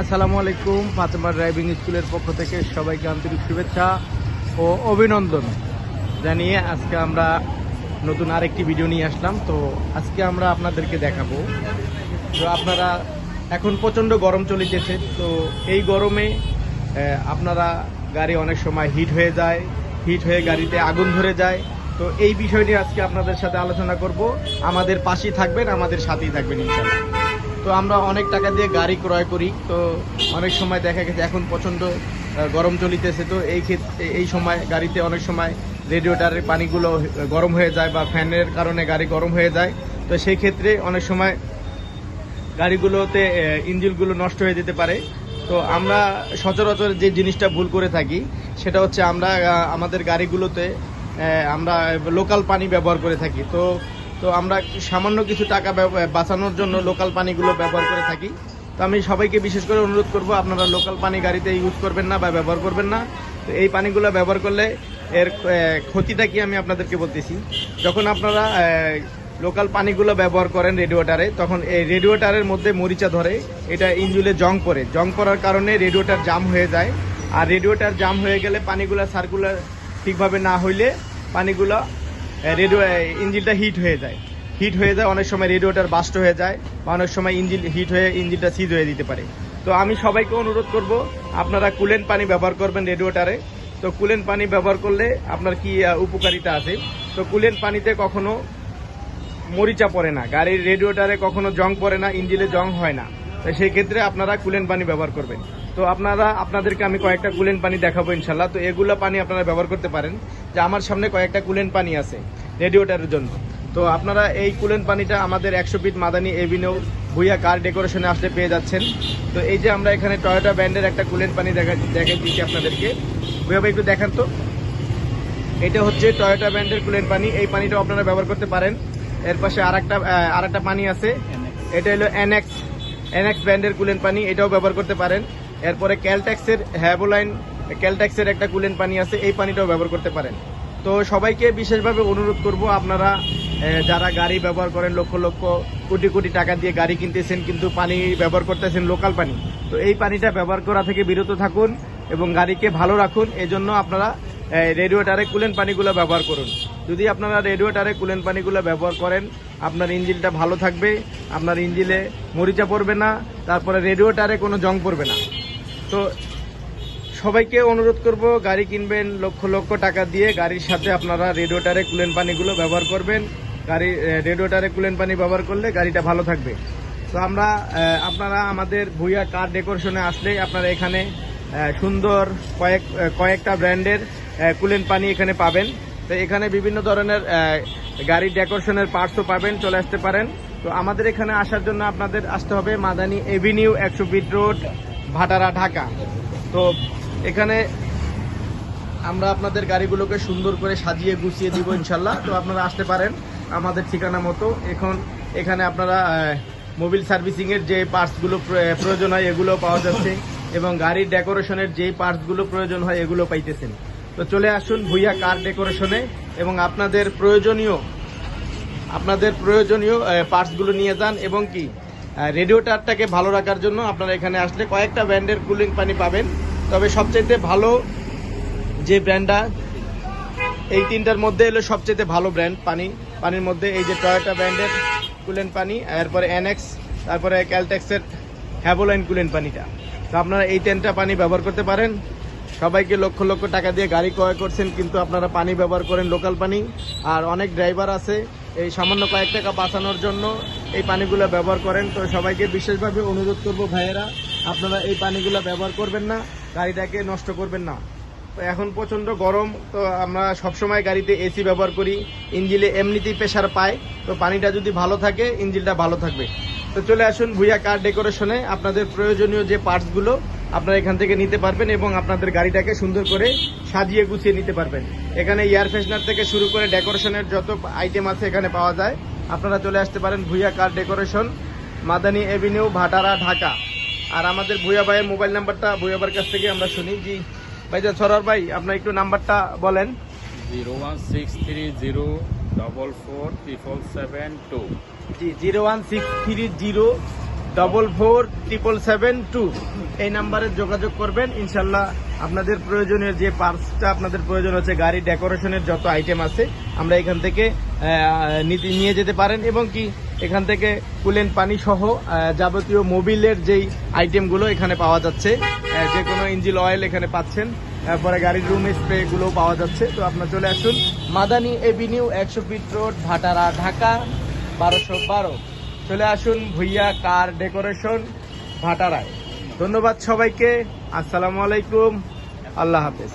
আসসালামু আলাইকুম, ফাতেমা ড্রাইভিং স্কুলের পক্ষ থেকে সবাইকে আন্তরিক শুভেচ্ছা ও অভিনন্দন জানিয়ে আজকে আমরা নতুন আরেকটি ভিডিও নিয়ে আসলাম। তো আজকে আমরা আপনাদেরকে দেখাবো। তো আপনারা এখন প্রচণ্ড গরম চলিতেছে, তো এই গরমে আপনারা গাড়ি অনেক সময় হিট হয়ে যায় হিট হয়ে গাড়িতে আগুন ধরে যায়। তো এই বিষয়টি আজকে আপনাদের সাথে আলোচনা করব। আমাদের পাশেই থাকবেন, আমাদের সাথেই থাকবেন ইনশাল্লাহ তো আমরা অনেক টাকা দিয়ে গাড়ি ক্রয় করি। তো অনেক সময় দেখা গেছে এখন প্রচণ্ড গরম চলিতেছে। তো এই ক্ষেত্রে এই সময় গাড়িতে অনেক সময় রেডিওটারের পানিগুলো গরম হয়ে যায় বা ফ্যানের কারণে গাড়ি গরম হয়ে যায়। তো সেই ক্ষেত্রে অনেক সময় গাড়িগুলোতে ইঞ্জিনগুলো নষ্ট হয়ে যেতে পারে। তো আমরা সচরাচর যে জিনিসটা ভুল করে থাকি, সেটা হচ্ছে আমরা আমাদের গাড়িগুলোতে আমরা লোকাল পানি ব্যবহার করে থাকি। তো তো আমরা সামান্য কিছু টাকা বাঁচানোর জন্য লোকাল পানিগুলো ব্যবহার করে থাকি। তো আমি সবাইকে বিশেষ করে অনুরোধ করব, আপনারা লোকাল পানি গাড়িতে ইউজ করবেন না বা ব্যবহার করবেন না। তো এই পানিগুলো ব্যবহার করলে এর ক্ষতিটা কি আমি আপনাদেরকে বলতেছি। যখন আপনারা লোকাল পানিগুলো ব্যবহার করেন রেডিওটারে তখন এই রেডিওটারের মধ্যে মরিচা ধরে, এটা ইঞ্জুলে জং করে জং করার কারণে রেডিওটার জাম হয়ে যায়। আর রেডিওটার জাম হয়ে গেলে পানিগুলো সার্কুলার ঠিকভাবে না হইলে পানিগুলো রেডিও ইঞ্জিনটা হিট হয়ে যায়। হিট হয়ে যায়, অনেক সময় রেডিওটার বাস্ট হয়ে যায়, বা অনেক সময় ইঞ্জিন হিট হয়ে ইঞ্জিনটা সিজ হয়ে দিতে পারে। তো আমি সবাইকে অনুরোধ করব, আপনারা কুলেন পানি ব্যবহার করবেন রেডিওটারে। তো কুলেন্ট পানি ব্যবহার করলে আপনার কি উপকারিতা আছে? তো কুলেন পানিতে কখনো মরিচা পড়ে না। গাড়ির রেডিওটারে কখনো জং পড়ে না ইঞ্জিনে জং হয় না। তো সেই ক্ষেত্রে আপনারা কুলেন পানি ব্যবহার করবেন। তো আপনারা, আপনাদেরকে আমি কয়েকটা কুলেন পানি দেখাবো ইনশাল্লাহ। তো এগুলো পানি আপনারা ব্যবহার করতে পারেন। যে আমার সামনে কয়েকটা কুলেন পানি আছে রেডিওটারের জন্য। তো আপনারা এই কুলেন পানিটা আমাদের একশো feet Madani avenue Bhuiya car ডেকোরেশনে আসলে পেয়ে যাচ্ছেন। তো এই যে আমরা এখানে টয়োটা ব্র্যান্ডের একটা কুলেন পানি দেখা দেখা দিচ্ছি আপনাদেরকে। ভুইয়া ভাই একটু দেখান তো। এটা হচ্ছে টয়োটা ব্র্যান্ডের কুলেন পানি। এই পানিটা আপনারা ব্যবহার করতে পারেন। এর পাশে আর একটা আর একটা পানি আছে। এটা হলো এনএক্স এনএক্স ব্র্যান্ডের কুলেন পানি। এটাও ব্যবহার করতে পারেন। এরপরে ক্যালট্যাক্সের হ্যাবোলাইন ক্যালট্যাক্সের একটা কুলেন পানি আছে। এই পানিটাও ব্যবহার করতে পারেন। তো সবাইকে বিশেষভাবে অনুরোধ করব আপনারা যারা গাড়ি ব্যবহার করেন লক্ষ লক্ষ কোটি কোটি টাকা দিয়ে গাড়ি কিনতেছেন কিন্তু পানি ব্যবহার করতেছেন লোকাল পানি, তো এই পানিটা ব্যবহার করা থেকে বিরত থাকুন এবং গাড়িকে ভালো রাখুন। এজন্য আপনারা রেডিওটারে কুলেন পানিগুলো ব্যবহার করুন। যদি আপনারা রেডিওটারে কুলেন পানিগুলো ব্যবহার করেন, আপনার ইঞ্জিনটা ভালো থাকবে, আপনার ইঞ্জিনে মরিচা পড়বে না, তারপরে রেডিওটারে কোনো জং পড়বে না। তো সবাইকে অনুরোধ করব, গাড়ি কিনবেন লক্ষ লক্ষ টাকা দিয়ে, গাড়ির সাথে আপনারা রেডিওটারে কুলেন পানিগুলো ব্যবহার করবেন। গাড়ি রেডিওটারে কুলেন পানি ব্যবহার করলে গাড়িটা ভালো থাকবে। তো আমরা আপনারা আমাদের ভুইয়া কার ডেকোরেশনে আসলে আপনারা এখানে সুন্দর কয়েক কয়েকটা ব্র্যান্ডের কুলেন পানি এখানে পাবেন। তো এখানে বিভিন্ন ধরনের গাড়ির ডেকোরেশনের পার্টসও পাবেন, চলে আসতে পারেন। তো আমাদের এখানে আসার জন্য আপনাদের আসতে হবে মাদানি এভিনিউ একশো ফিট রোড, ভাটারা, ঢাকা। তো এখানে আমরা আপনাদের গাড়িগুলোকে সুন্দর করে সাজিয়ে গুছিয়ে দিব ইনশাল্লাহ তো আপনারা আসতে পারেন আমাদের ঠিকানা মতো। এখন এখানে আপনারা মোবিল সার্ভিসিং এর যে পার্টসগুলো প্র- প্রয়োজন হয় এগুলো পাওয়া যাচ্ছে এবং গাড়ির ডেকোরেশনের যেই পার্টসগুলো প্রয়োজন হয় এগুলো পাইতেছেন। তো চলে আসুন ভুইয়া কার ডেকোরেশনে এবং আপনাদের প্রয়োজনীয় আপনাদের প্রয়োজনীয় পার্টসগুলো নিয়ে যান এবং কি রেডিওটারটাকে ভালো রাখার জন্য আপনারা এখানে আসলে কয়েকটা ব্র্যান্ডের কুলিং পানি পাবেন। তবে সবচাইতে ভালো যে ব্র্যান্ডটা এই তিনটার মধ্যে এলো সবচেয়ে ভালো ব্র্যান্ড পানি। পানির মধ্যে এই যে টয়োটা ব্র্যান্ডের কুলেন পানি, এরপরে এনএক্স তারপরে ক্যালটেক্সের হ্যাভোলাইন কুলেন পানিটা। তো আপনারা এই তিনটা পানি ব্যবহার করতে পারেন। সবাইকে লক্ষ লক্ষ টাকা দিয়ে গাড়ি ক্রয় করছেন, কিন্তু আপনারা পানি ব্যবহার করেন লোকাল পানি। আর অনেক ড্রাইভার আছে, এই সামান্য কয়েক টাকা বাঁচানোর জন্য এই পানিগুলো ব্যবহার করেন। তো সবাইকে বিশেষভাবে অনুরোধ করব ভাইয়েরা, আপনারা এই পানিগুলো ব্যবহার করবেন না। গাড়িটাকে নষ্ট করবেন না। তো এখন প্রচণ্ড গরম, তো আমরা সবসময় গাড়িতে এসি ব্যবহার করি। ইঞ্জিলে এমনিতেই প্রেশার পায়, তো পানিটা যদি ভালো থাকে ইঞ্জিনটা ভালো থাকবে। তো চলে আসুন ভুইয়া কার ডেকোরেশনে আপনাদের প্রয়োজনীয় যে পার্টসগুলো আপনারা এখান থেকে নিতে পারবেন এবং আপনাদের গাড়িটাকে সুন্দর করে সাজিয়ে গুছিয়ে নিতে পারবেন। এখানে এয়ার ফ্রেশনার থেকে শুরু করে ডেকোরেশনের যত আইটেম আছে এখানে পাওয়া যায়। আপনারা চলে আসতে পারেন Bhuiya car decoration Madani avenue Bhatara, Dhaka. আর আমাদের ভুইয়া ভাইয়ের মোবাইল নাম্বারটা ভুইয়া ভাইয়ের কাছ থেকে আমরা শুনি। জি ভাইজান সরার ভাই আপনার একটু নাম্বারটা বলেন। Zero one six three zero double four triple seven two. জি zero one six three zero double four triple seven two. এই নাম্বারে যোগাযোগ করবেন। ইনশাল্লাহ আপনাদের প্রয়োজনীয় যে পার্টসটা আপনাদের প্রয়োজন হচ্ছে গাড়ি ডেকোরেশনের যত আইটেম আছে আমরা এখান থেকে নিয়ে যেতে পারেন। এবং কি এখান থেকে কুলেন পানি সহ যাবতীয় মোবিলের যেই আইটেমগুলো এখানে পাওয়া যাচ্ছে যে কোনো ইঞ্জিন অয়েল এখানে পাচ্ছেন, তারপরে গাড়ির রুম স্প্রে গুলো পাওয়া যাচ্ছে। তো আপনার চলে আসুন মাদানি এভিনিউ একশো ফিট রোড, ভাটারা, ঢাকা, বারোশো বারো। চলে আসুন ভুইয়া কার ডেকোরেশন ভাটারায়। ধন্যবাদ সবাইকে, আসসালামু আলাইকুম, আল্লাহ হাফেজ।